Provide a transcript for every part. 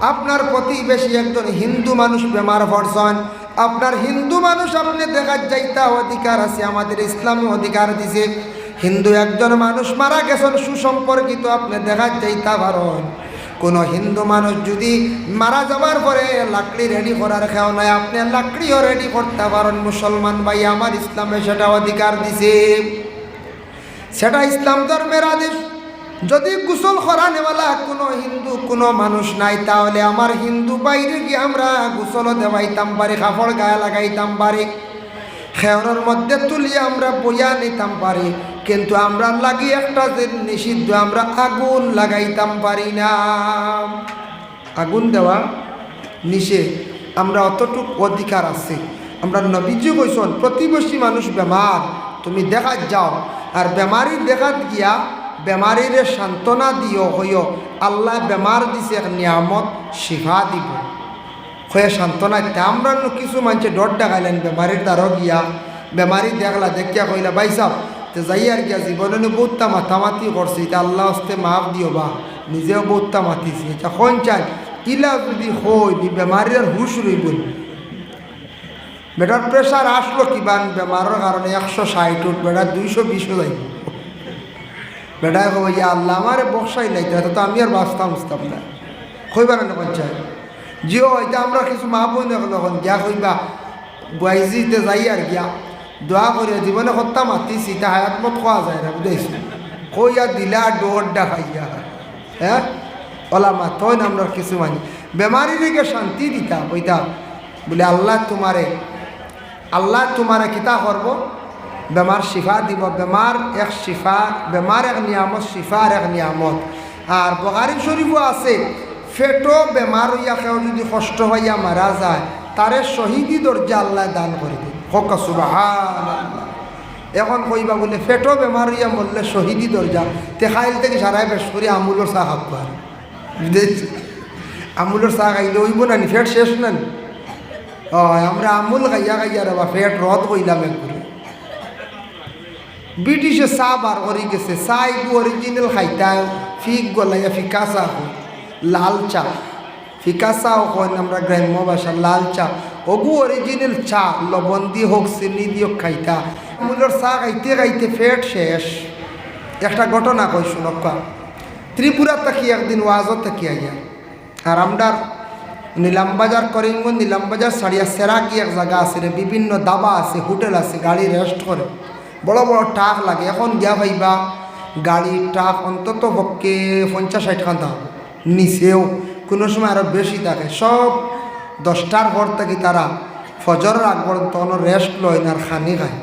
আপনার প্রতিবেশী একজন হিন্দু মানুষ বেমার পড়ছেন। আপনার হিন্দু মানুষ আপনি দেখার যাইতা অধিকার আছে, আমাদের ইসলামী অধিকার দিছে। হিন্দু একজন মানুষ মারা গেছেন, সুসম্পর্কিত আপনি দেখার যাইতা পারেন। কোনো হিন্দু মানুষ যদি মারা যাওয়ার পরে লাকড়ি রেডি করার খেয়াল নাই, আপনি লাকড়িও রেডি করতে পারেন। মুসলমান ভাই, আমার ইসলামে সেটা অধিকার দিছে। সেটা ইসলাম ধর্মের আদেশ। যদি গোসল করানেওয়ালা কোনো হিন্দু, কোনো মানুষ নাই, তাহলে আমার হিন্দু বাইরে গিয়ে আমরা গোসলও দেওয়াইতাম পারি, কাপড় গায়ে লাগাইতাম পারি। খেয়রের মধ্যে তুলিয়ে আমরা বইয়া নিতাম পারি। কিন্তু আমরা লাগি একটা যে নিষিদ্ধ, আমরা আগুন লাগাইতাম পারি না। আগুন দেওয়া নিষেধ। আমরা অতটুক অধিকার আছে। আমরা নবীজি কইসন, প্রতিবেশী মানুষ বেমার, তুমি দেখাত যাও। আর বেমারি দেখাত গিয়া বেমারির সান্ত্বনা দিও হইও আল্লাহ বেমার দিছে এক নিয়ামত শিফা দিব। হয়ে সান্ত্বনা দিতে আমরা কিছু মানুষে ডর দেখাইলেন বেমারির দ্বারও গিয়া। বেমারি দেখলা, দেখিয়া কইলা ভাই সাহ তো যাই আর গিয়া জীবনে বহুতটা মাতামাতি করছে এটা আল্লাহ হস্তে মাফ দিও বা, নিজেও বহুতটা মাতিছি। এটা কোন চাই, ইলা যদি হই নি বেমারির হুশ রইব বেটার প্রেশার আসলো কিবান বেমারের কারণে একশো ষাট উঠ বেটা দুইশো বিশও যাইব। বেটায় কব ইয়া আল্লাহ, আমারে বসাই লাইতে হয়তো তো আমি আর বাঁচতাম, বুঝতাম না। কইবার না পঞ্চায়েত জিও এটা আমরা কিছু মা বোন এখন গিয়া কইবা বাইজিতে যাই আর গিয়া, দোয়া করে জীবনে হত্যা মাতিছি, তা হায়াত মত খোয়া যায় না, বুঝাইছি? কইয়া দিলা ডোরডা খাইয়া। হ্যাঁ? ওলা মা, তই আমরা কিছু মানি। বেমারি দিকে শান্তি দিতা কইতা বলে আল্লাহ তোমারে আল্লাহ তোমারে কিতা করব? বেমার শিফা দিব বেমার এক শিফা বেমার এক নিয়ামত শিফার এক নিয়ামত আর বহারি শরীফও আছে ফেটো বেমার হইয়া কেউ যদি কষ্ট হইয়া মারা যায় তারে শহীদি দরজা আল্লাহ দান করে দিন হক এখন কইবা বলে ফেটো বেমার হইয়া মরলে শহীদি দরজা তে খাইল থেকে সারাই বেশ করে আমুলোর চাহ খাব আমুলোর চাহ খাইলে হইব না ফেট শেষ না আমরা আমুল খাইয়া খাইয়া রে ফেট রদ কইলাম একবারে ব্রিটিশে চা বার করে গেছে চা এগু অরিজিনাল খাইতা, ফিক গলাইয়া ফিকা চা হয় লাল চা ফিকা চাও হয় আমরা গ্রাম্য ভাষা লাল চা অগু অরিজিনাল চা, লবণ দিয়ে হোক চিনি দিয়ে খাইতা। মূলের চা খাইতে খাইতে ফেট শেষ। একটা ঘটনা কই শুনকা ত্রিপুরা থাকি একদিন ওয়াজত থাকি আইয়া আর আমরার নিলামবাজার করিমগঞ্জ নিলামবাজার সারিয়া সেরাকি এক জায়গা আছে রে, বিভিন্ন দাবা আছে, হোটেল আছে, গাড়ি রেস্ট করে। বড় বড় টাক লাগে। এখন গিয়া ভাইবা গাড়ি ট্রাক অন্তত পক্ষে পঞ্চাশ ষাট খান থাকে নিচেও কোনো সময় আরও বেশি থাকে। সব দশটার পর থেকে তারা ফজরের আগ পর্যন্ত কোনো রেস্ট লয় না আর খানি খায়।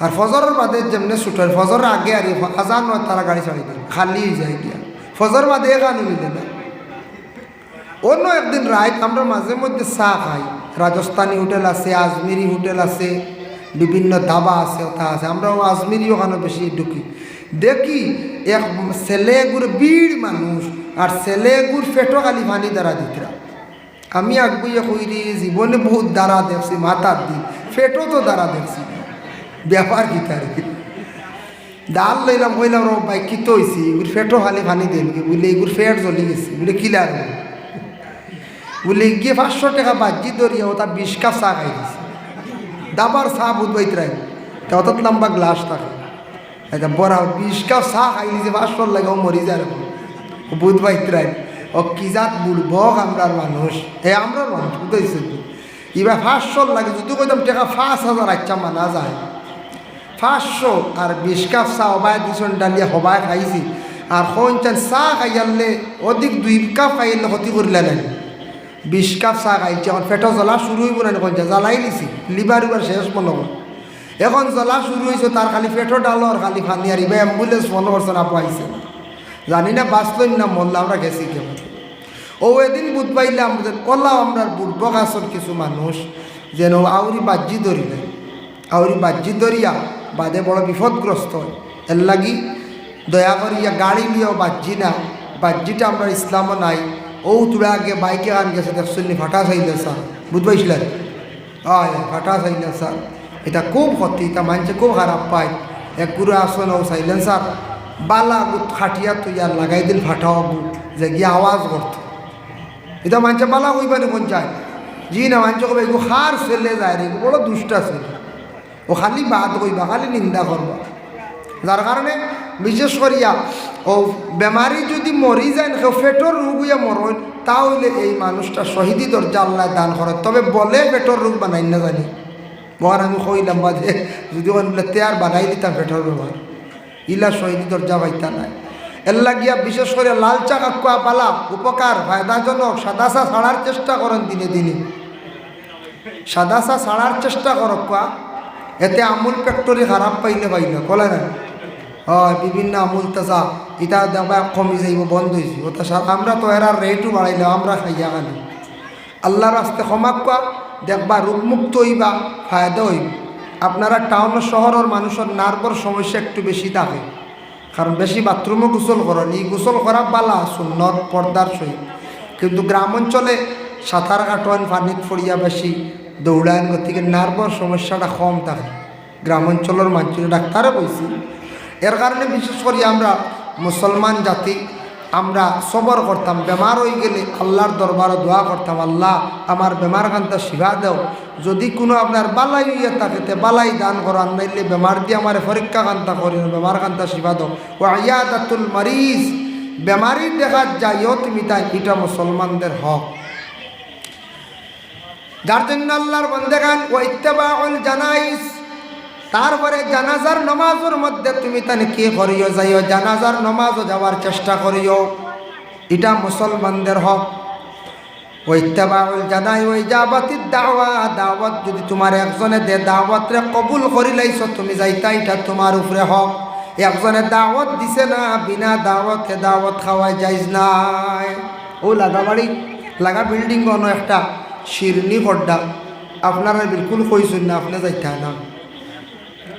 আর ফজরের বাদে যেমনি ছুট হয়, ফজরের আগে আর আজান নয় তারা গাড়ি চালাই দেয়। খালি যায় গিয়া। ফজর বাদে এখানে মিলে না। অন্য একদিন রাত আমরা মাঝে মধ্যে চা খাই। রাজস্থানী হোটেল আছে, আজমিরি হোটেল আছে। বিভিন্ন দাবা আছে, ওটা আছে। আমরাও আজমিরি ওখানে বেশি ঢুকি। দেখি এক ছেলেগুর বীর মানুষ আর ছেলেগুর ফেটো খালি পানি দ্বারা দিতরা। আমি আগবইয়া কইরি জীবনে বহুত দ্বারা দেখছি মাথার দিন। ফেটো তো দ্বারা দেখছি। ব্যাপার কি তার? ডাল লইলাম, কইলাম র ভাই, কি তো হয়েছি এগুর ফেটো খালি পানি দেন বলে, এগুর ফেট জ্বলি গেছে। বলে কিলার বলে, গিয়ে পাঁচশো টাকা বাজি ধরিয়া ওটা বিশ কাপ চা খাই দিছে দাবার চা বুধবাইত রাই তা অত লম্বা গ্লাস থাকে। এটা বড় বিশ কাপ চা খাই দিছে পাঁচশো লাগে ও মরি যায় বুধবাইত রাই ও কি জাত বুলব আমরার মানুষ এ আমরার মানুষ বুঝতেছে এবার পাঁচশো লাগে, যদি কইতাম টাকা পাঁচ হাজার আচ্ছা মানা যায়। পাঁচশো আর বিশ কাপ চা হবাই দুজন ডালিয়া হবাই খাইছি। আর সঞ্চান চাহ খাইয়ালে অধিক দুই কাপ খাইলে ক্ষতি করিলে নাই। বিশ কাপ চাহ খাইছে এখন পেটৰ জ্বলা শুরু হইব না এখন জ্বালাই নিছি লিভার উবার শেষ মনে এখন জ্বলা শুরু হয়েছে তার খালি পেটৰ ডালৰ, খালি ফানি আর ইবা অ্যাম্বুলেন্স ফোন করছে না পাইছে জানি না বাঁচলই না মরলাম আমরা গেছি কেমন ও এদিন বুধ পাইলাম কলাও আমরা বুধব গাছর কিছু মানুষ যেন আউরি বাজ্যি ধরিলে আউরি বাজ্যি ধরিয়া বাদে বড় বিপদগ্রস্ত এর লাগি দয়া করিয়া গাড়ি নিয়েও বাজ্যি না বাজ্যিটা আমরা ইসলামও নাই। ও তুলা আগে বাইকে আন গেছে দেখছুনি ফাটা চাইলে স্যার বুঝবাইছিলেন হয় ফাটা চাইলে স্যার এটা খুব ক্ষতি এটা মানুষে খুব খারাপ পায় এক গুরু আসন ও চাইলেন স্যার বালা গুত খাটিয়া তুই আর লাগাই দিল ফাটাও গু যে গিয়ে আওয়াজ করতো এটা মানুষে বালা কইবানি কোন চায় জি না মানুষ কবে এগো হার ছেলে যায় রে বড় দুষ্টা ছেলে ও খালি বাদ কইবা খালি নিন্দা করবা যার কারণে বিশেষ করিয়া ও বেমারি যদি মরি যায় কেউ পেটর রোগ হইয়া মরণ তাহলে এই মানুষটা শহীদি দরজা আল্লাহ দান করে তবে বলে পেটর রোগ বানাই না জানি বহার আমি কইলাম যে যদি বলে তেয়ার বানাই দিতাম পেটর ব্যবহার ইলা শহীদি দরজা পাইতা নাই। এল্লা গিয়া বিশেষ করে লাল চা কাকুয়া পালা উপকার ফায়দাজনক, সাদা চা ছাড়ার চেষ্টা করেন দিনে দিনে। সাদা চা ছাড়ার চেষ্টা করক এতে আমুল ফ্যাক্টরি খারাপ পাইলে পাইলে, কলে না হয়, বিভিন্ন আমুল তাজা ইটা দেখবা কমি যাইব, বন্ধ হয়েছে ওটা সার আমরা তো এরা রেটও বাড়াইলে আমরা খাইয়া খালি আল্লাহর রাস্তে ক্ষমাক কোয়া দেখবা রোগমুক্ত হইবা, ফায়দা হইব। আপনারা টাউন শহরের মানুষের নার্ভর সমস্যা একটু বেশি থাকে। কারণ বেশি বাথরুমও গোসল করেন, এই গোসল করা বালা সুন্নত পর্দার সহিত। কিন্তু গ্রাম অঞ্চলে সাঁতার কাটোয়ান পানিত ফড়িয়া বেশি দৌড়ান গতিকে নার্ভর সমস্যাটা কম থাকে। গ্রাম অঞ্চলের মানুষের ডাক্তারে কইছি এর কারণে বিশেষ করে আমরা মুসলমান জাতি, আমরা সবর করতাম, বেমার হয়ে গেলে আল্লাহর দরবারে দোয়া করতাম, আল্লাহ, আমার বেমার কান্তা শিবা দেও। যদি কোনো আপনার বালাই হইয়া থাকে বালাই দান করার নাইলে বেমার দিয়ে আমার পরীক্ষা কান্তা করি বেমার কান্তা শিবা দাও। ও আয়াদাতুল মারিজ, বেমারি দেখা যাইও তুমি তাই, এটা মুসলমানদের হক। যার জন্য আল্লাহর বন্দেগান ও ইত্তেবাউল জানাইস তারপরে জানাজার নমাজের মধ্যে তুমি তানে কি করিও যাইও? জানাজার নমাজও যাওয়ার চেষ্টা করিও। এটা মুসলমানদের হক। ওই জানাই, ওই যাবাতির দাওয়া, দাওয়াত যদি তোমার একজনে দে, দাওয়াতরে কবুল করি লাইছ, তুমি যাইতা, এটা তোমার উপরে হক। একজনে দাওয়াত দিছে না, বিনা দাওয়াতে দাওয়াত খাওয়াই যাইজ নাই। ও লাগা বাড়ি লাগা বিল্ডিং কোনো একটা শিরনি খড্ডা আপনারা বিলকুল কইছেন না, আপনি যাইতা না।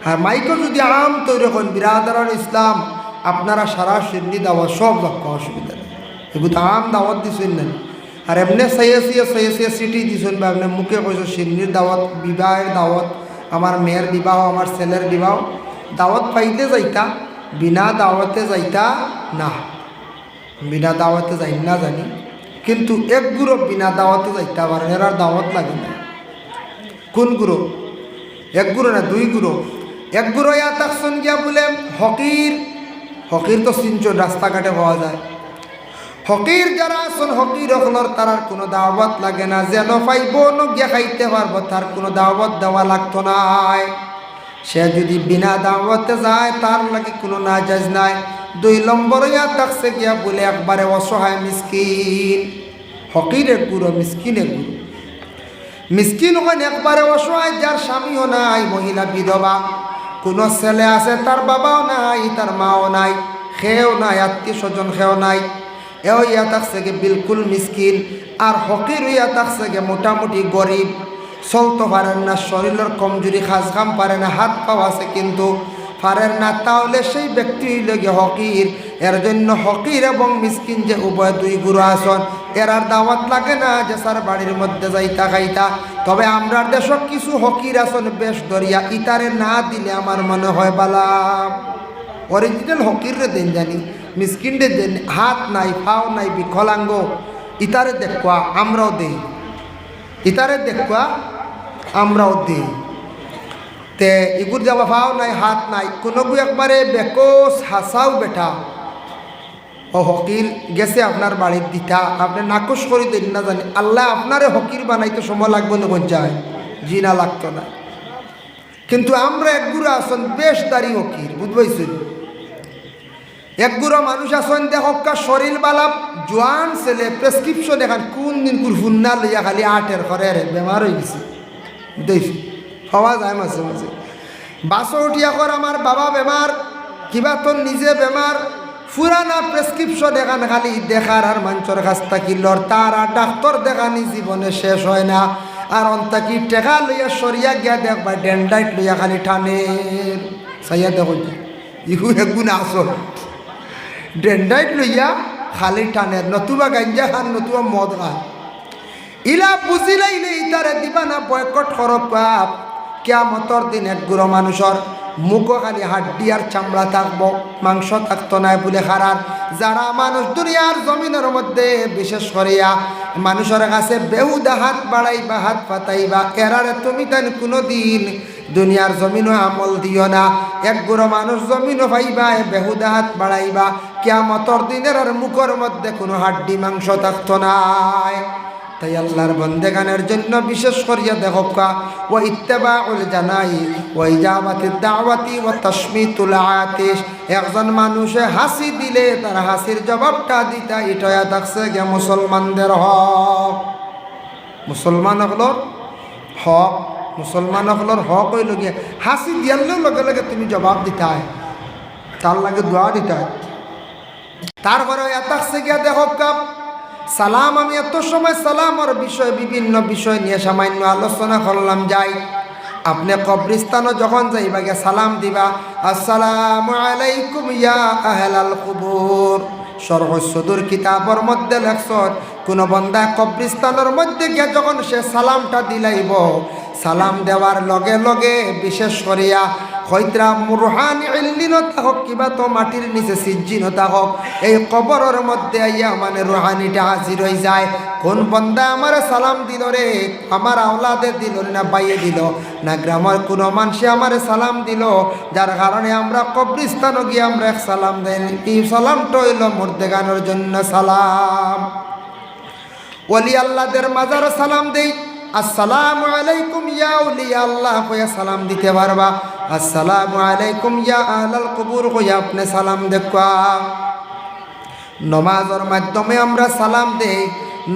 আর মাইকও যদি আম তৈরি করেন, বিরাদারান ইসলাম, আপনারা সারা সিন্নি দাওয়াত সব লক্ষ্য অসুবিধা নেই। এগুলো আম দাওয়াত দিছেন না। আর এমনি সাইয়া সাইয়া সাইয়া সাইয়া সিটি দিছেন বা এমনি মুখে কইস সিন্নির দাওয়াত, বিবাহের দাওয়াত, আমার মেয়ের বিবাহ, আমার ছেলের বিবাহ, দাওয়াত পাইতে যাইতা, বিনা দাওয়াতে যাইতা না। বিনা দাওয়াতে যাই না জানি। কিন্তু এক গুরু বিনা দাওয়াতে যাইতা পারেন এরার দাওয়াত লাগে না। কোন গুরু এক গুরু না, দুই গুরু এক ইয়া তাকসন গিয়া বলে, হকির হকির তো সিঞ্চন রাস্তাঘাটে পাওয়া যায়। হকির যারা আসন হকির হকলর তারার কোনো দাওয়াত লাগে না। যেন পাইব ন গিয়া খাইতে পারব তার কোনো দাওয়াত দেওয়া লাগতো নাই। সে যদি বিনা দাওয়াতে যায় তার লাগে কোনো না যাজ নাই। দুই নম্বর ইয়া তাকসে গিয়া বলে একবারে অসহায় মিসকিন হকির এক গুরু মিসকিন এক গুরু মিসকিন ওখানে একবারে অসহায় যার স্বামীও নাই, মহিলা বিধবা কোনো ছেলে আছে, তার বাবাও নাই, তার মাও নাই, খেয়েও নাই আত্মীয় স্বজন খেয়েও নাই। এও ইয়া থাকছে গে বিলকুল মিসকিন, আর হকির ইয়া থাকছে গে মোটামুটি গরিব। চলতে পারেন না, শরীরের কমজুরি খাস খাম পারে না হাত পাওয়া আছে কিন্তু পারেন না, তাহলে সেই ব্যক্তি হইল গে হকির। এর জন্য হকির এবং মিসকিন যে উভয় দুই গুরু আসন এর আর দাওয়াত লাগে না যে স্যার বাড়ির মধ্যে যাইতা খাইতা। তবে আমরার দেশ কিছু হকির আসন বেশ দরিয়া ইতারে না দিলে আমার মনে হয় বালাম অরিজিনাল হকির রে দেন জানি, মিসকিন রে দেন, হাত নাই ফাও নাই, বিকলাঙ্গ। ইতারে দেখবা আমরাও দেই। ইতারে দেখবা আমরাও দেই। তে ইগুর যাবা ফাও নাই, হাত নাই কোনো একবারে বেকস হাসাও বেটা। ও হকির গেছে আপনার বাড়ির দিতা, আপনি নাকশ করে দিন না জানি। আল্লাহ আপনারে হকির বানাইতে সময় লাগবে না পঞ্চায়। জি না লাগতো না। কিন্তু আমরা একগুড়ো আসন বেশ দাঁড়ি হকির বুঝবাইছেন? একগুড়ো মানুষ আসন দেখকা শরীর বালাপ জোয়ান ছেলে প্রেসক্রিপশন এখান কোন দিন কুর ফুন্না লইয়া খালি আটের ঘরে বেমার হয়ে গেছে। দেখছি হওয়া যায় মাঝে মাঝে বাসও উঠিয়া কর আমার বাবা বেমার কিবা তোর নিজে বেমার পুরানা প্রেসক্রিপশন এখান খালি দেখার আর মঞ্চর কাছ থাকি লর তার আর ডাক্তার দেখানি জীবনে শেষ হয় না। আর অন্তাকি টেকা লইয়া সরিয়া গিয়া দেখবা ডেন্ডাইট লইয়া খালি টানে। সাইয়া দেখো ইহু এগুন আসল ডেন্ডাইট লইয়া খালি টানে, নতুবা গাঞ্জা খান, নতুবা মদ খান। ইলা বুঝিলাইলে ইতারে দিবা না বয়কট করো পাপ। কেয়ামতর দিন এক গুঁড়ো মানুষের মুখো খালি হাড্ডি আর চামড়া থাকব, মাংস থাকতো নাই বলে খারার যারা মানুষ দুনিয়ার জমিনের মধ্যে, বিশেষ করিয়া মানুষের কাছে বেহুদা হাত বাড়াইবা, হাত পাতাইবা এরারে তুমি তাই কোনো দিন দুনিয়ার জমিনও আমল দিও না। এক গুঁড়ো মানুষ জমিনও পাইবা বেহুদা হাত বাড়াইবা, কেয়ামতর দিনের আর মুখের মধ্যে কোনো হাড্ডি, মাংস থাকতো নাই তাই আল্লাহর বন্দেগানের জন্য বিশেষ করিয়া দেখকা ও ইত্তেবা উল জানাই ও ইজাবাতি দাওয়াতি ও তসমিতুল আতিশ। একজন মানুষে হাসি দিলে তার হাসির জবাবটা দিতা, ইটয়া থাকছে গে মুসলমানদের হক। মুসলমান হকলর হক, মুসলমান হকলর হক হইল গিয়ে, হাসি দিয়ালেও লগে লগে তুমি জবাব দিতাই, তার লাগে দোয়া দিতাই। তারপরে এতাকছে গিয়া দেখক কাপ সালাম, আমি এত সময় সালামর বিষয়, বিভিন্ন বিষয় নিয়ে সামান্য আলোচনা করলাম, যাই। আপনি কবরিস্তানও যখন যাইবা, গিয়া সালাম দিবা, আসসালামু আলাইকুম ইয়া আহলাল কুবুর। সরহসদুর কিতাবর মধ্যে লেখছর কোনো বন্দা কবরিস্তানের মধ্যে গিয়া যখন সে সালামটা দিলাইব, সালাম দেওয়ার লগে লগে বিশেষ করিয়া হইতরা মুরহান ইল্লিনতা হোক কিবা তো মাটির নিচে সিজ্জিনতা হোক। এই কবরের মধ্যে আইয়া মানে রুহানিটা হাজির হয়ে যায়। কোন বন্দা আমার সালাম দিল রে? আমার আওলাদে দিল না বাইয়ে দিল? না গ্রামের কোনো মানুষে আমার সালাম দিল? যার কারণে আমরা কবরিস্তানও গিয়ে আমরা এক সালাম দেন এই সালামটা হইল মুর্দেগানোর জন্য সালাম। ওলি আল্লাহদের মাজারও সালাম দেই। আসসালামু আলাইকুম ইয়া উলিয়া আল্লাহ কইয়া সালাম দিতে পারবা। আসসালামু আলাইকুম ইয়া আহলাল কবুর কইয়া আপনি সালাম দেখবা। নমাজের মাধ্যমে আমরা সালাম দেই,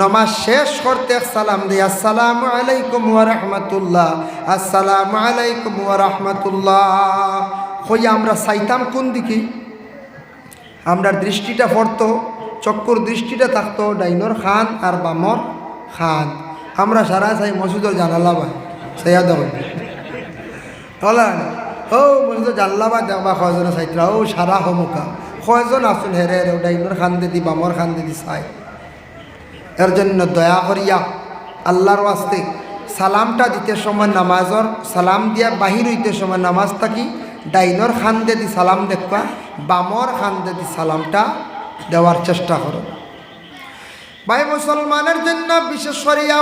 নমাজ শেষ করতে সালাম দিই। আসসালামু আলাইকুম ওয়া রাহমাতুল্লাহ, আসসালামু আলাইকুম ওয়া রাহমাতুল্লাহ। কইয়া আমরা চাইতাম কোন দিকে? আমরা দৃষ্টিটা পড়তো, চক্কর দৃষ্টিটা থাকতো, ডাইনর খান আর বামর খান। আমরা সারা চাই মসজিদর জানালা বা সাইয়া দেব হলান ও মসজিদর জানলা বা দেখবা কয়জন চাইতরা ও সারা হমুকা। কয়জন আসুন হেরে হেরে ডাইনর খান দিদি বামর খান দিদি চাই। এর জন্য দয়া করিয়া আল্লাহর ওয়াস্তে সালামটা দিতে সময় নামাজর সালাম দিয়া বাহির হইতে সময় নামাজ থাকি ডাইনর খান দি সালাম দেখবা বামর খান দি সালামটা দেওয়ার চেষ্টা করো ভাই, মুসলমানের জন্য বিশেষ করিয়া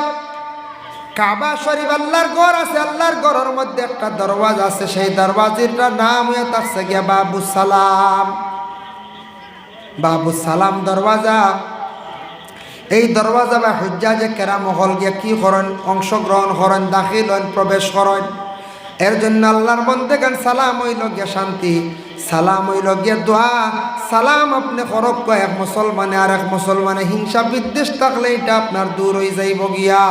কাবা শরীফ আল্লাহর ঘর আছে, আল্লাহর ঘরের মধ্যে একটা দরওয়াজা আছে, সেই দরওয়াজিটার নাম হয়ে থাকছে গিয়া বাবু সালাম। বাবু সালাম দরওয়াজা। এই দরওয়াজা বা হজ্জা যে কেরাম হল গিয়া কি করেন? অংশগ্রহণ করেন, দাখিল হন, প্রবেশ করেন। এর জন্য আল্লাহর মন গান, সালাম হইল গিয়া শান্তি, সালাম হইল গিয়া দোয়া, সালাম আপনি করক এক মুসলমানে আর এক মুসলমানে, হিংসা বিদ্বেষ থাকলে এটা আপনার দূর হয়ে যাইব গিয়া।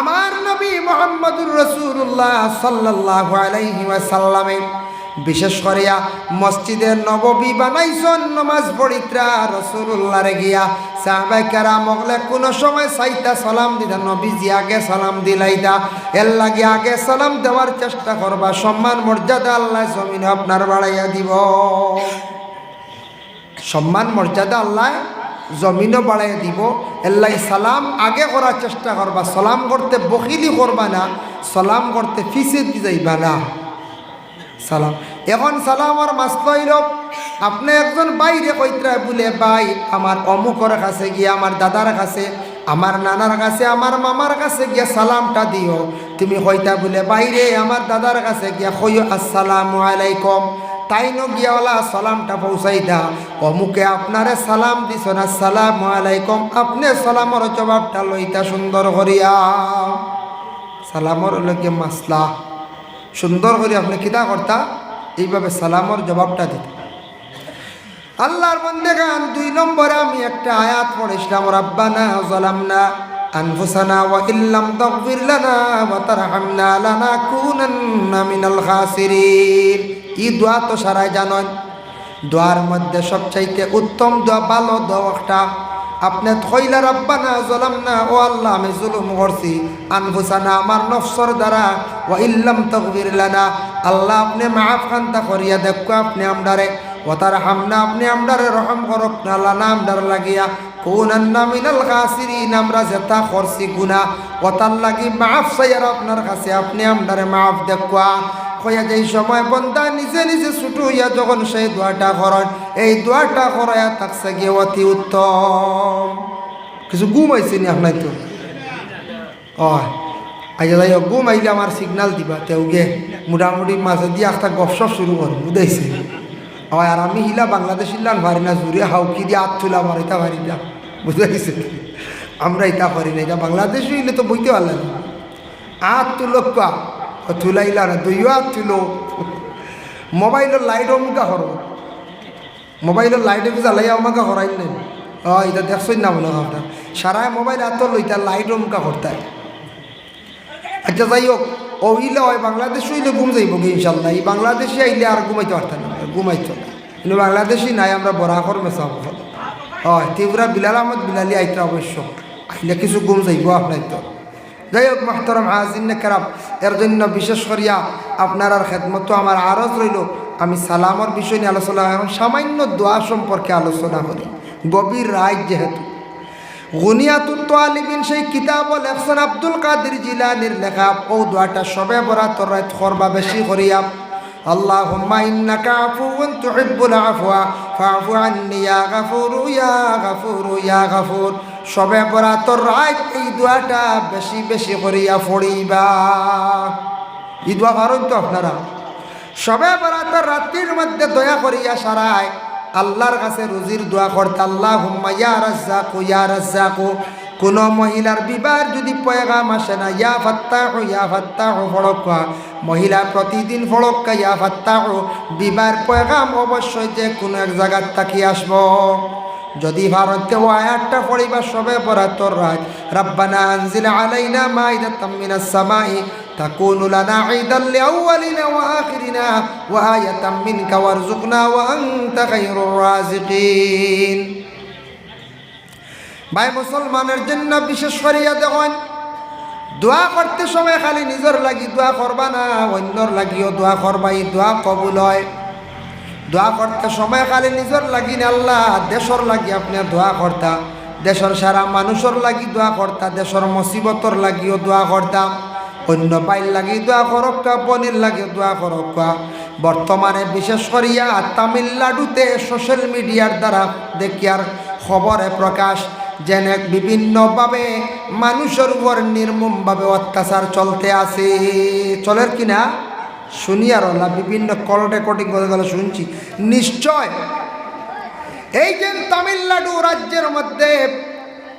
আমার নবী মোহাম্মদুর রসুল্লাহ সাল্লাহ আলাইহি ওয়াসাল্লামে বিশেষ করিয়া মসজিদের নববী বানাইছন, নমাজ পড়িত্রা রসুল্লাহরে গিয়া। সাহবাই কেরা মগলে কোনো সময় সাইতা সালাম দিতা, নবীজি আগে সালাম দিলাইতা। এর লাগে আগে সালাম দেওয়ার চেষ্টা করবা, সম্মান মর্যাদা আল্লাহ জমিন আপনার বাড়াইয়া দিব। সম্মান মর্যাদা আল্লাহ জমিনও বাড়াইয়া দিব। এল্লাই সালাম আগে করার চেষ্টা করবা, সালাম করতে বকিলি করবা না, সালাম করতে ফিসে যাইবা না। সালাম। এখন সালামর হইল আপনি একজন বাইরে কইত্রা বলে, ভাই, আমার অমুকর কাছে গিয়ে, আমার দাদার কাছে, আমার নানার কাছে, আমার মামার কাছে গিয়ে সালামটা দিও তুমি কইতা বলে বাইরে আমার দাদার কাছে গিয়া কইও আসসালামু আলাইকুম। তাই ন গিয়াওয়ালা সালামটা পৌঁছাই দা। অমুকে আপনারে সালাম দিছ না সালাম আলাইকুম। আপনি সালামর জবাবটা লইতা সুন্দর করিয়া। সালামর লগে মাসলা সুন্দর করে আপনি কিতা কর্তা এইভাবে সালামর জবাবটা দিত আল্লাহর বন্দে গান দুই নম্বরে আমি একটা আয়াত পড়েছিলাম, রাব্বানা ই দোয়া তো সারাই জানেন, দোয়ার মধ্যে সবচাইতে উত্তম দোয়া ভালো দোয়া একটা। আপনি থইলা রব্বানা জলাম না ও আল্লাহ, আমি জুলুম করছি। আনফুসানা, আমার নফসর দ্বারা ও ইল্লাম তকবির লানা। আল্লাহ আপনি মাফ খান্তা করিয়া দেখো আপনি আমদারে ও তার হামনা আপনি আমদারে রহম করক না আল্লাহ না আমদার লাগিয়া। কোনান্না মিনাল খাসিরিন, আমরা যেটা করছি গুনা ওতার লাগি মাফ চাইয়ার আপনার কাছে, আপনি আমদারে মাফ দেখুয়া। কইয়া যেই সময় বন্দা নিজে নিজে ছুটু হইয়া যখন সেই দোয়াটা করেন এই দোয়াটা করাইয়া থাকছে গিয়ে অতি উত্তম। কিছু গুম আইছে নি আপনার তো? হয় আইয়া ঘুম আইলে আমার সিগনাল দিবা তেউগে মোটামুটি মাঝে দিয়ে একটা গপসপ শুরু করুন বুঝাইছে হয়, আর আমি হিলা বাংলাদেশ ইল্লান পারি না জুড়ে হাউকি দিয়ে হাত তুলা আমার এটা পারি না। বুঝতে গেছে আমরা এটা পারি না এটা বাংলাদেশ হইলে তো বইতে পারলেন হাত তুলো কা তুলাইলা হাত তুলো মোবাইলের লাইট অমুকা করো মোবাইলের লাইট জ্বালাই আমাকে করাই নেন এটা দেখছই না হয় আপনার সারা মোবাইল এত লইতা লাইট অমুকা করতায় আচ্ছা যাই হোক ওইলে হয়, বাংলাদেশ হইলে ঘুম যাইব কি ইনশাল্লাহ? এই বাংলাদেশে আইলে আর ঘুমাইতে পারতাম না ঘুমাইতো কিন্তু বাংলাদেশি নাই, আমরা বরাকর মেসাব হয় ত্রিপুরা বিলাল আহমদ বিলালি আইতে অবশ্য আইলে কিছু ঘুম যাইব আপনার তো যাই হোক মাহতরম হাজিন খারাপ এর জন্য বিশেষ করিয়া আপনার আর খেদমত আমার আরজ রইল আমি সালামর বিষয় নিয়ে আলোচনা এখন সামান্য দোয়া সম্পর্কে আলোচনা করি গভীর রায় যেহেতু গুনিয়াতুল তোয়ালিবিন সেই কিতাব লেখছেন আব্দুল কাদের জিলানির লেখা ও দোয়াটা সবে বরা তোর রাত করবা বেশি করিয়া اللهم إنك عفو تحب العفو فاعف عني يا غفور يا غفور يا غفور সবে বরা তোর রাত এই দোয়াটা বেশি বেশি করিয়া পড়িবা। এই দোয়া পারেন তো আপনারা? সবে বরা তোর রাত্রির মধ্যে দয়া করিয়া সারায় আল্লাহর কাছে রুজির দোয়া করতে আল্লাহ হুম্মা ইয়া রাজ্জাকু ইয়া রাজ্জাকু, কোন মহিলার বিবাহ যদি পয়গাম আসে না, ইয়া ফাত্তাহ ইয়া ফাত্তাহ ফড়কা মহিলা প্রতিদিন ফড়ক্কা, ইয়া ফাত্তাহ, বিবাহের পয়গাম অবশ্যই যে কোনো এক জায়গার তাকি আসব। যদি ভারতে ও আয়াতটা পড়িবা সবে পড়া তোর রাজ রাব্বানা আনজিল আলাইনা মাইদাতাম মিনাস সামাই تكون لنا عيدا لأولنا وآخرنا وآية منك وارزقنا وأنت خير الرازقين ভাই মুসলমানের জন্য বিশেষ করিয়া দেখুন দোয়া করতে সময় খালি নিজের লাগি দোয়া করবা না অন্যর লাগিও দোয়া করবা এই দোয়া কবুল হয় দোয়া করতে সময় খালি নিজের লাগি আল্লাহ, দেশর লাগি আপনি দোয়া করতা। দেশর সারা মানুষের লাগি দোয়া করতা, দেশর মুসিবতর লাগিও দোয়া করতাম অন্য বাইর লাগি দোয়া করক্কা বনির লাগে দোয়া করক্কা বর্তমানে বিশেষ করিয়া তামিলনাড়ুতে সোশ্যাল মিডিয়ার দ্বারা দেখিয়ার খবরে প্রকাশ, যেন বিভিন্নভাবে মানুষের উপর নির্মমভাবে অত্যাচার চলতে আছে। চলের কিনা শুনি আর না, বিভিন্ন কল রেকর্ডিং করে গেলে শুনছি। নিশ্চয়। এই যে তামিলনাড়ু রাজ্যের মধ্যে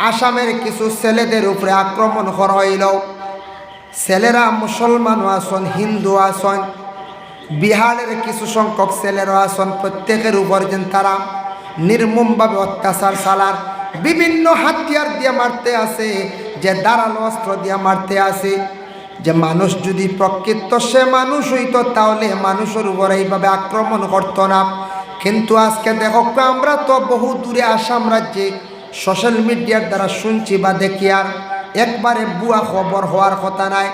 আসামের কিছু ছেলেদের উপরে আক্রমণ করা হইল ছেলেরা মুসলমানও আসন, হিন্দু আসন, বিহারের কিছু সংখ্যক ছেলেরা আসন, প্রত্যেকের উপর যেন তারা নির্মমভাবে অত্যাচার চালার, বিভিন্ন হাতিয়ার দিয়ে মারতে আছে যে দাঁড়ানো অস্ত্র দিয়ে মারতে আছে যে মানুষ যদি প্রকৃত সে মানুষ হইত, তাহলে মানুষের উপর এইভাবে আক্রমণ করতো না। কিন্তু আজকে দেখো, আমরা তো বহু দূরে আসাম রাজ্যে সোশ্যাল মিডিয়ার দ্বারা শুনছি বা দেখি আর একবারে বুয়া খবর হওয়ার কথা নাই।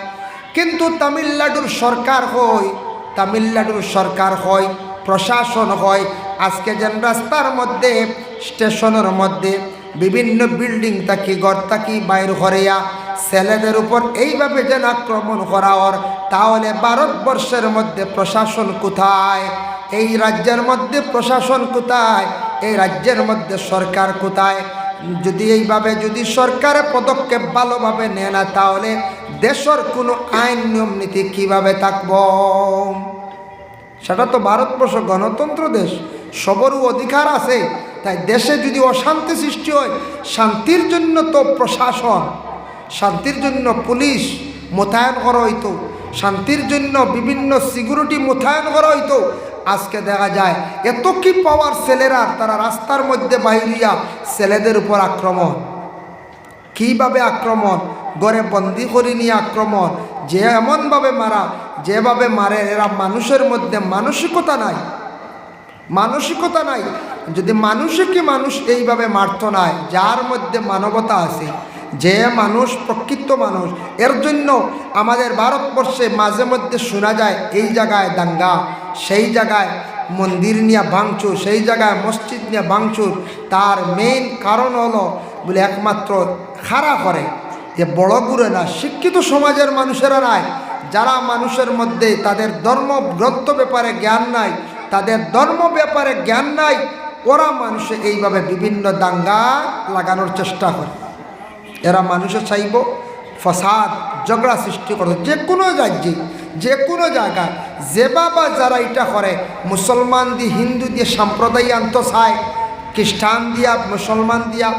কিন্তু তামিলনাড়ুর সরকার হয় তামিলনাড়ুর সরকার হয় প্রশাসন হয় আজকে যেন রাস্তার মধ্যে, স্টেশনের মধ্যে বিভিন্ন বিল্ডিং থাকি, ঘর থাকি বাইর করিয়া ছেলেদের উপর এইভাবে যেন আক্রমণ করা ওর তাহলে ভারতবর্ষের মধ্যে প্রশাসন কোথায়? এই রাজ্যের মধ্যে প্রশাসন কোথায়? এই রাজ্যের মধ্যে সরকার কোথায়? যদি এইভাবে যদি সরকারের পদক্ষেপ ভালোভাবে নেয় না, তাহলে দেশের কোনো আইন নিয়ম নীতি কীভাবে থাকব? সেটা তো ভারতবর্ষ গণতন্ত্র দেশ, সবরও অধিকার আছে। তাই দেশে যদি অশান্তি সৃষ্টি হয়, শান্তির জন্য তো প্রশাসন শান্তির জন্য পুলিশ মোতায়েন করা হইতো। শান্তির জন্য বিভিন্ন সিকিউরিটি মোতায়েন করা হইতো। আজকে দেখা যায়, এত কি পাওয়ার ছেলেরা তারা রাস্তার মধ্যে বাইরিয়া ছেলেদের উপর আক্রমণ? কীভাবে আক্রমণ? গড়ে বন্দি করে নিয়ে আক্রমণ। যে এমনভাবে মারা, যেভাবে মারে, এরা মানুষের মধ্যে মানসিকতা নাই। মানসিকতা নাই। যদি মানুষকে মানুষ এইভাবে মারত নাই, যার মধ্যে মানবতা আছে যে মানুষ প্রকৃত মানুষ, এর জন্য আমাদের ভারতবর্ষে মাঝে মধ্যে শোনা যায়, এই জায়গায় দাঙ্গা, সেই জায়গায় মন্দির নিয়ে ভাঙচুর, সেই জায়গায় মসজিদ নিয়ে ভাঙচুর। তার মেইন কারণ হলো বলে একমাত্র খাড়া করে যে বড় গুরু না, শিক্ষিত সমাজের মানুষেরা নাই। যারা মানুষের মধ্যে তাদের ধর্ম গ্রন্থ ব্যাপারে জ্ঞান নাই, তাদের ধর্ম ব্যাপারে জ্ঞান নাই, ওরা মানুষে এইভাবে বিভিন্ন দাঙ্গা লাগানোর চেষ্টা করে। এরা মানুষে চাইব ফসাদ, ঝগড়া সৃষ্টি করে, যে কোনো রাজ্যে যে কোনো জায়গায় যে বাবা যারা এটা করে, মুসলমান দিয়ে হিন্দু দিয়ে সম্প্রদায় আনত চায়, খ্রিস্টান দিয়া, মুসলমান দিয়া,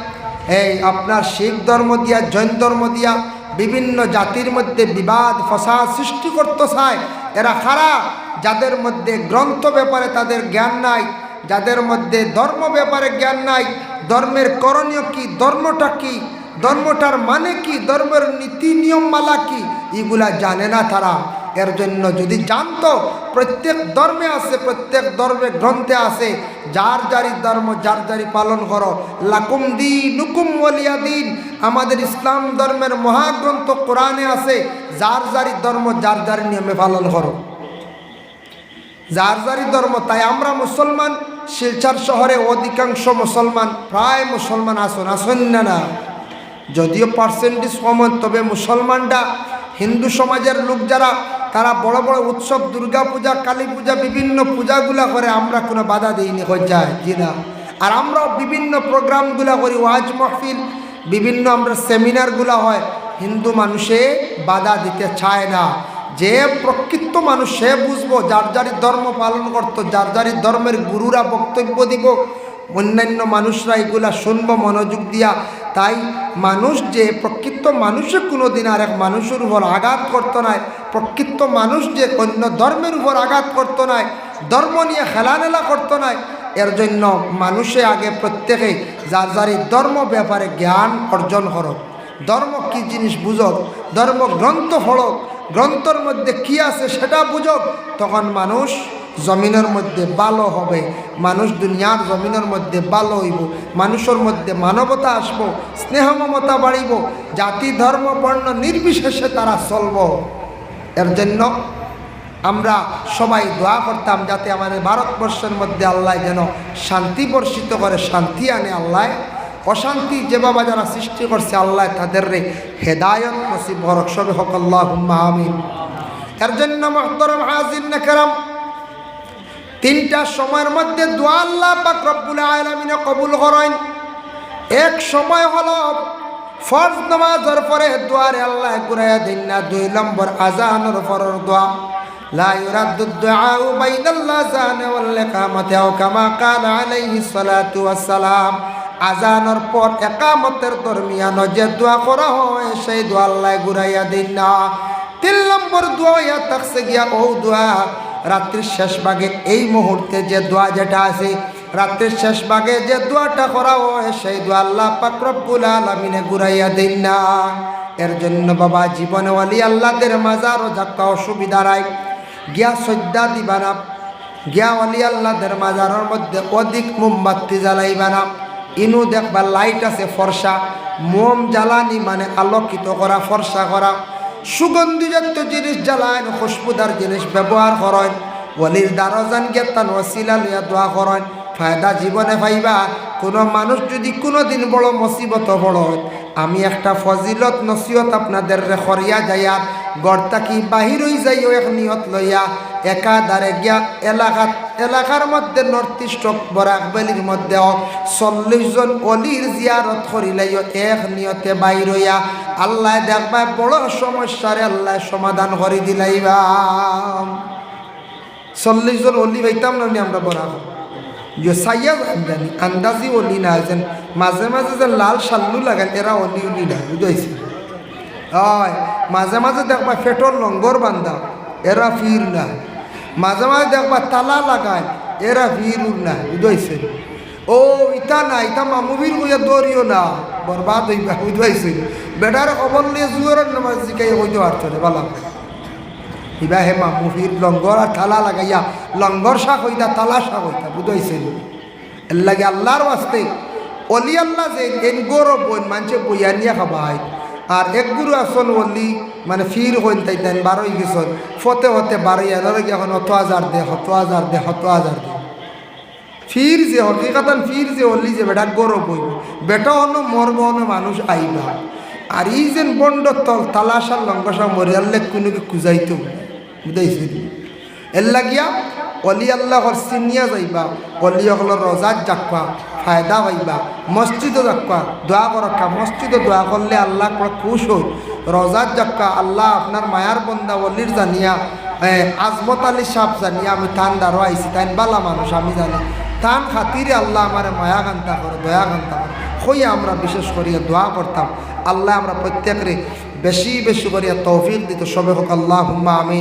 এই আপনার শিখ ধর্ম দিয়া, জৈন ধর্ম দিয়া, বিভিন্ন জাতির মধ্যে বিবাদ, ফসাদ সৃষ্টি করতে চায়, এরা খারাপ যাদের মধ্যে গ্রন্থ ব্যাপারে তাদের জ্ঞান নাই, যাদের মধ্যে ধর্ম ব্যাপারে জ্ঞান নাই, ধর্মের করণীয় কি, ধর্মটা কি ধর্মটার মানে কি? ধর্মের নীতি, নিয়ম, মালা কি? এগুলা জানে না তারা। এর জন্য যদি জানতো, প্রত্যেক ধর্মে আছে, প্রত্যেক ধর্মে গ্রন্থে আছে, যার যারি ধর্ম, যার যারি পালন করো, লাকুম দি নুকুম ওলিয়া দিন। আমাদের ইসলাম ধর্মের মহাগ্রন্থ কোরআনে আছে, যার যারি ধর্ম, যার যারি নিয়মে পালন করো। যার যারি ধর্ম, তাই আমরা মুসলমান, শিলচার শহরে অধিকাংশ মুসলমান, প্রায় মুসলমান আসুন আসুন না না। যদিও পার্সেন্টেজ কমন তবে মুসলমানরা, হিন্দু সমাজের লোক যারা, তারা বড় বড় উৎসব, দুর্গা পূজা, কালী পূজা, বিভিন্ন পূজাগুলা করে, আমরা কোনো বাধা দিইনি হয়ে যায়, জি না। আর আমরাও বিভিন্ন প্রোগ্রামগুলা করি, ওয়াজ মাহফিল, বিভিন্ন আমরা সেমিনারগুলা হয়, হিন্দু মানুষে বাধা দিতে চায় না। যে প্রকৃত মানুষ, সে বুঝব, যার যারি ধর্ম পালন করতো, যার যারি ধর্মের গুরুরা বক্তব্য দিব, অন্যান্য মানুষরা এগুলা শুনব, মনোযোগ দিয়া তাই মানুষ যে প্রকৃত মানুষে কোনো দিন আর এক মানুষের উপর আঘাত করতো নাই, প্রকৃত মানুষ যে অন্য ধর্মের উপর আঘাত করতো নাই, ধর্ম নিয়ে খেলানেলা করতো নাই, এর জন্য মানুষে আগে প্রত্যেকে যার যারি ধর্ম ব্যাপারে জ্ঞান অর্জন করো ধর্ম কি জিনিস বুঝক, ধর্ম গ্রন্থ পড়ক, গ্রন্থর মধ্যে কি আছে সেটা বুঝক, তখন মানুষ জমিনের মধ্যে ভালো হবে। মানুষ দুনিয়ার জমিনের মধ্যে ভালো হইব, মানুষের মধ্যে মানবতা আসব, স্নেহ মমতা বাড়িব, জাতি, ধর্ম, বর্ণ নির্বিশেষে তারা চলব। এর জন্য আমরা সবাই দোয়া করতাম যাতে আমাদের ভারতবর্ষের মধ্যে আল্লাহ যেন শান্তি বর্ষিত করে, শান্তি আনে আল্লাহ। অশান্তি যে বাবা যারা সৃষ্টি করছে আল্লাহ তাদের রে হেদায়ত নসিব হরক সবে হক আমিন। এর জন্য মহতরম হাজির নেকেরাম তিনটা সময়ের মধ্যে দোয়া আল্লাহ পাক রব্বুল আলমিনে কবুল করেন এক সময় হলো ফরজ নামাজের পরে দোয়ারে আল্লাহ ঘুরাইয়া দিন না দুই নম্বর আজানের পরের দোয়া لا يرد الدعاء بين الأذان والإقامة أو كما قال عليه الصلاة والسلام আজানোর পর একামতের দরমিয়ান যে দোয়া করা হয় সেই দোয়া আল্লাহ ঘুরাইয়া দিন না তিন নম্বর দোয়া ইয়া থাকছে গিয়া ও দোয়া রাত্রির শেষ ভাগে এই মুহূর্তে যে দোয়া যেটা আছে, রাত্রির শেষ ভাগে যে দোয়াটা করা হয়, সেই দোয়া আল্লাহ পাক রব্বুল আলামিনে ঘুরাইয়া দিন না। এর জন্য বাবা জীবনে ওয়ালি আল্লাহদের মাজারও যাক্কা অসুবিধা রায় গিয়া সজ্জা দিবা না। গিয়া অলি আল্লাহদের মাজারের মধ্যে অধিক মোমবাতি জ্বালাইবা না। ইনু দেখবা লাইট আছে ফর্সা। মোম জ্বালানি মানে আলোকিত করা, ফর্সা করা। সুগন্ধিযুক্ত জিনিস জ্বালায় খুশবুদার জিনিস ব্যবহার করেন। অলির দ্বারজান গেতান ওসিলা লইয়া দোয়া করেন। ফায়দা জীবনে পাইবা। কোনো মানুষ যদি কোনো দিন বড় মুসিবত বড় আমি একটা ফজিলত নসিহত আপনাদের রেখরিয়া যাইয়া গড়তা কি বাহির হয়ে যাইও এক নিয়ত লইয়া একা দারে গিয়া এলাকাত এলাকার মধ্যে নর্থ ইস্ট বরাকবেলির মধ্যে চল্লিশ জন অলির জিয়ারত করিলাইও এক নিয়তে বাইর হইয়া, আল্লাহ দেখবা বড় সমস্যারে আল্লাহ সমাধান করে দিলাইবা। চল্লিশ জন অলি পাইতাম না আমরা বরাক। যে সাইয়া জানি আন্দাজি অলি না যেন মাঝে মাঝে যে লাল সাল্লু লাগান, এরা অলি উলি না বুঝাইছে? হয় মাঝে মাঝে দেখবা ফেটর লঙ্গর বান্ধা, এরা ফির না মাঝে মাঝে দেখবা তালা লাগায় এরা ফির না বুঝাইছে? ও, ইতা না ইতা মামুবির কইয়া দৌড়িও না বরবাদ হইবা, বুঝাইছে? বেটার খবর নিয়ে জুয়ারের নামাজ জিকাই হইতে পারতো বালা ইবা হে মামুফির লঙ্গর আর থালা লাগাইয়া লঙ্গর শাক হইতা তালা শাক হইতা বুঝাইছে এর লাগে আল্লাহর বাস্তে অলি আল্লাহ যে এন গৌরব বই মানুষে বইয়া নিয়ে খাবাই। আর এক গুরু আসন বললি মানে ফির হইন তাই তাই বারোই গেছন। ফতে হতে বারোই এনারে এখন অত হাজার দে, হত হাজার দে, হত হাজার দে। ফির যে, হকিকাতান ফির যে হলি যে বেটা গৌরব হইব বেটা অন্য মরব অন্য মানুষ আইবা। আর ই যেন বন্ড তল তালাশার লঙ্কাশা মরিয়াল্লে কোনোকে কুজাইতো বুঝাইছি। এর লাগিয়া অলি আল্লাহর চিনিয়া যাইবা, অলি হকলর রজাত যাকবা ফায়দা পাইবা মসজিদও যাকবা দোয়া করকা মসজিদও দোয়া করলে আল্লাহ খুশ হই রজাত যাক্কা আল্লাহ আপনার মায়ার বন্দা অলির জানিয়া আজমত আলী সাপ জানিয়া আমি তান দারো আইছি তাইন বালা মানুষ আমি জানি। তান খাতিরে আল্লাহ আমার মায়া গান্তা করে দয়া গান্তা করে হইয়া আমরা বিশেষ করিয়া দোয়া করতাম। আল্লাহ আমরা প্রত্যেকের বেশি বেশি করিয়া তৌফিক দিত। সবে হোক আল্লাহ হুম্মা আমি